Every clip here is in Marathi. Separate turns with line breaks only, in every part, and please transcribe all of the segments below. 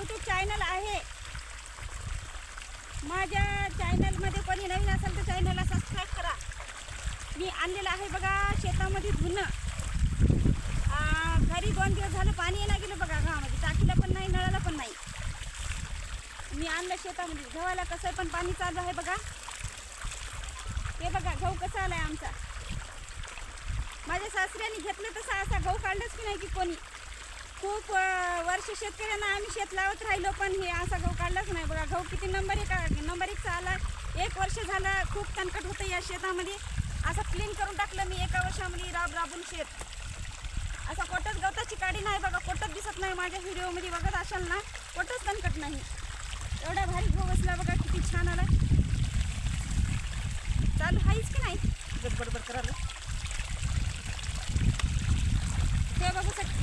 यूट्यूब चॅनल आहे. माझ्या चॅनलमध्ये कोणी नवीन असेल तर चॅनलला सबस्क्राईब करा. मी आणलेलं आहे बघा शेतामध्ये धुणं. घरी दोन दिवस झालं पाणी येणार गेलं बघा गावामध्ये. टाकीला पण नाही नळाला पण नाही. मी आणलं शेतामध्ये. गव्हाला कसं पण पाणी चालू आहे बघा. हे बघा गहू कसा आलाय आमचा. माझ्या सासऱ्याने घेतलं तसा असा गहू काढलंच की नाही की कोणी. खूप वर्ष शेतकऱ्यांना आम्ही शेत लावत राहिलो पण हे असा गहू काढलाच नाही. बघा गहू किती नंबर एक नंबर एकचा आला एक वर्ष झालं खूप तणकट होतं या शेतामध्ये. असं क्लीन करून टाकलं मी एका वर्षामध्ये राब राबून शेत. असा कोटच गवताची काडी नाही बघा कोटच दिसत नाही माझ्या व्हिडिओमध्ये बघत असाल ना कोटच तणकट नाही. एवढा भारी गहू बसला बघा किती छान आला. चालू आहेच की नाही? गडबडबड करायला हे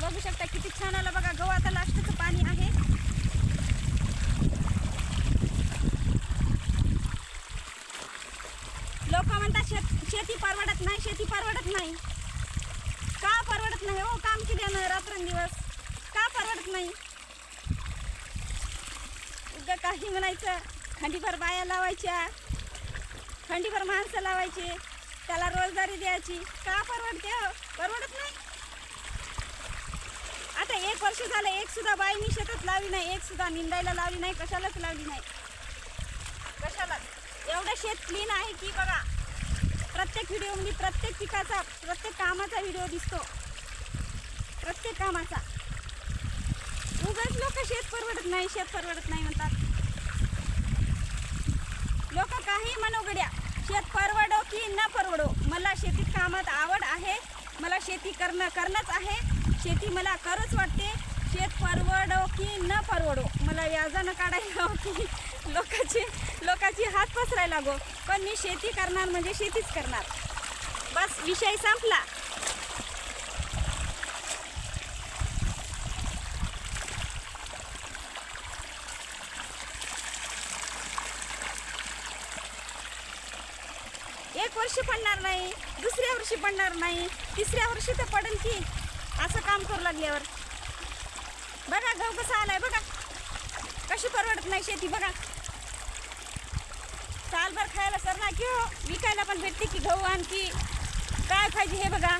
बघू शकता किती छान आलं बघा. गहू आता लास्टचं पाणी आहे. लोक म्हणतात शेत शेती परवडत नाही शेती परवडत नाही. का परवडत नाही? हो काम केल्यानं रात्रंदिवस? का परवडत नाही? उद्या काही म्हणायचं. खंडीभर बाया लावायच्या. खंडीभर माणसं लावायची. त्याला रोजगारी द्यायची. का परवडते हो? परवडत नाही? आता एक वर्ष झालं एक सुद्धा बाई मी शेतात लावली नाही एक सुद्धा निंदायला लावली नाही कशालाच लावली नाही. कशालाच? एवढं शेत क्लीन आहे की बघा प्रत्येक व्हिडिओमध्ये प्रत्येक पिकाचा प्रत्येक कामाचा व्हिडिओ दिसतो. प्रत्येक कामाचा. उगाच लोक शेत परवडत नाही शेत परवडत नाही म्हणतात. लोक काही मनोगड्या शेत परवडो की न परवडो मला शेतीत कामात आवड आहे मला शेती करणं करणंच आहे. शेती मला खरंच वाटते. शेत परवडो की न परवडो मला व्याजानं काढायला की लोकांची लोकांची हात पसरायला गो पण मी शेती करणार म्हणजे शेतीच करणार. बस विषय संपला. एक वर्ष पडणार नाही दुसऱ्या वर्षी पडणार नाही तिसऱ्या वर्षी तर पडेल की. असं काम करू लागल्यावर. बघा गहू कसा आलाय बघा. कशी परवडत नाही शेती बघा. सालभर खायला सर ना की विकायला पण भेटते की गहू आणखी. काय पाहिजे हे बघा.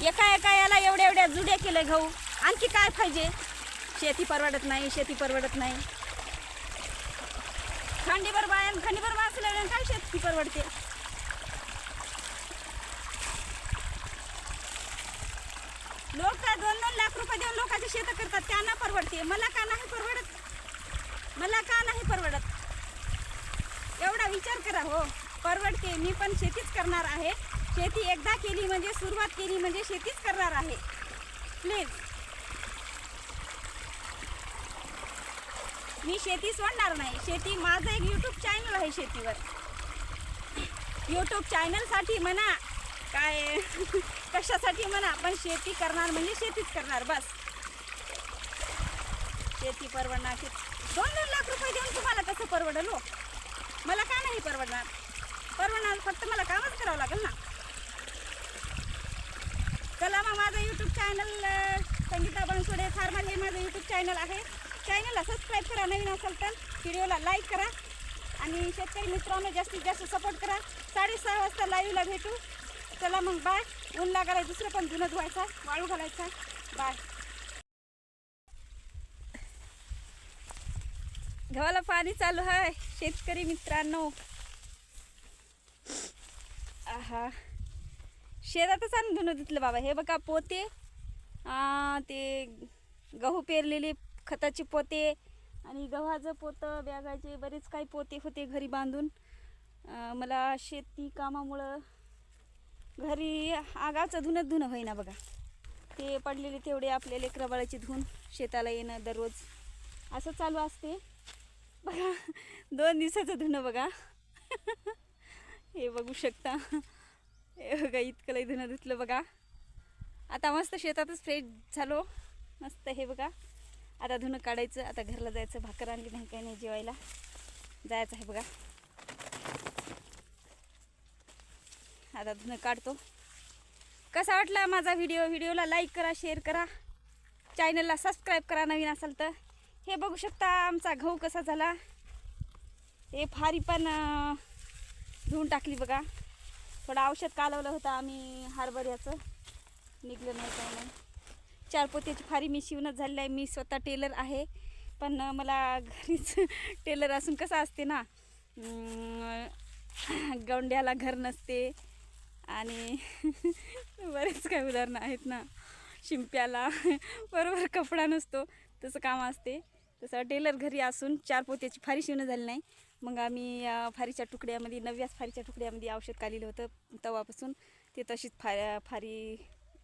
एका एका याला एवढ्या एवढ्या जुड्या केलं गहू. आणखी काय पाहिजे? शेती परवडत नाही शेती परवडत नाही. खंडीभर बाया खंडीभर वाचल्या काय शेती परवडते? लोक दोन दोन लाख रुपये देऊन लोकांचे शेत करतात त्यांना परवडते. मला का नाही परवडत? मला का नाही परवडत? एवढा विचार करा हो. परवडते. मी पण शेतीच करणार आहे. शेती एकदा केली म्हणजे सुरुवात केली म्हणजे शेतीच करणार आहे. प्लीज मी शेती सोडणार नाही. शेती माझं एक यूट्यूब चॅनल आहे शेतीवर. यूट्यूब चॅनलसाठी म्हणा. काय कशासाठी म्हणा पण शेती करणार म्हणजे शेतीच करणार बस. शेती परवडणार दोन दोन लाख रुपये देऊन तुम्हाला कसं परवडल हो. मला का नाही परवडणार? परवडणार फक्त मला कामच करावं लागेल ना. चला मग माझं YouTube channel Sangeeta Bansode farmer हे माझं यूट्यूब चॅनल आहे. चॅनलला सबस्क्राईब करा नवीन असेल तर व्हिडिओला लाईक करा. आणि शेतकरी मित्रांनो जास्तीत जास्त सपोर्ट करा. साडेसहा वाजता लाईव्हला भेटू. चला मग बाय. ऊन लागायला दुसरं पण धुणं धुवायचा वाळू घालायचा बाय. गव्हाला पाणी चालू आहे शेतकरी मित्रांनो. आहा. शेतातच आणून धुणं धुतलं बाबा. हे बघा पोते. आ, ते गहू पेरलेले खताचे पोते आणि गव्हाचं पोतं बॅगाचे बरेच काही पोते होते घरी बांधून. मला शेती कामामुळं घरी आगाचं धुणं धुणं होईना बघा. ते पडलेले तेवढे आपले लेकराबाळाची धुवून शेताला येणं दररोज. असं चालू असते. बघा दोन दिवसाचं धुणं बघा. हे बघू शकता. हे बघा इतकं लई धुणं धुतलं बघा. आता मस्त शेतातच फ्रेश झालो. मस्त हे बघा. आता धुणं काढायचं आता घरला जायचं भाकर आणली नाही काही नाही जेवायला. जायचं आहे बघा. आता धुणं काढतो. कसा वाटला माझा व्हिडिओ व्हिडिओला लाईक करा शेअर करा. चॅनलला सबस्क्राईब करा नवीन असाल तर. हे बघू शकता आमचा गहू कसा झाला. हे फारी पण धुवून टाकली बघा. थोडं औषध कालवलं होतं आम्ही हरभऱ्याचं. निघलं नाही काय नाही चार पोत्याची फारी मी शिवणच झालेली आहे. मी स्वतः टेलर आहे. पण मला घरीच टेलर असून कसं असते ना गोंड्याला घर नसते. आणि बरेच काही उदाहरणं आहेत ना. शिंप्याला बरोबर कपडा नसतो तसं काम असते. तसं टेलर घरी असून चार पोत्याची फारी शिवणं झाली नाही. मग आम्ही फारीच्या तुकड्यामध्ये नव्याच फारीच्या तुकड्यामध्ये औषध काढलेलं होतं तवापासून. ते तशीच फा फारी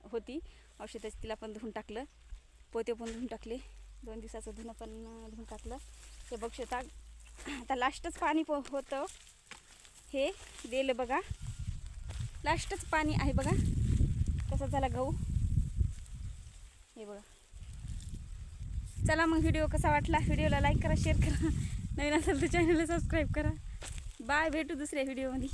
होती. औषधाची तिला पण धुवून टाकलं. पोते पण धुवून टाकले. दोन दिवसाचं धुणं पण धुवून टाकलं. हे बघ शेता आता लास्टच पाणी प होतं. हे दिलं बघा. लास्टच पाणी आहे बघा. कसा झाला गहू. हे बघा. चला मग व्हिडिओ कसा वाटला? व्हिडिओला लाईक करा शेअर करा. नवीन असेल तर चॅनलला सबस्क्राईब करा. बाय भेटू दुसऱ्या व्हिडिओमध्ये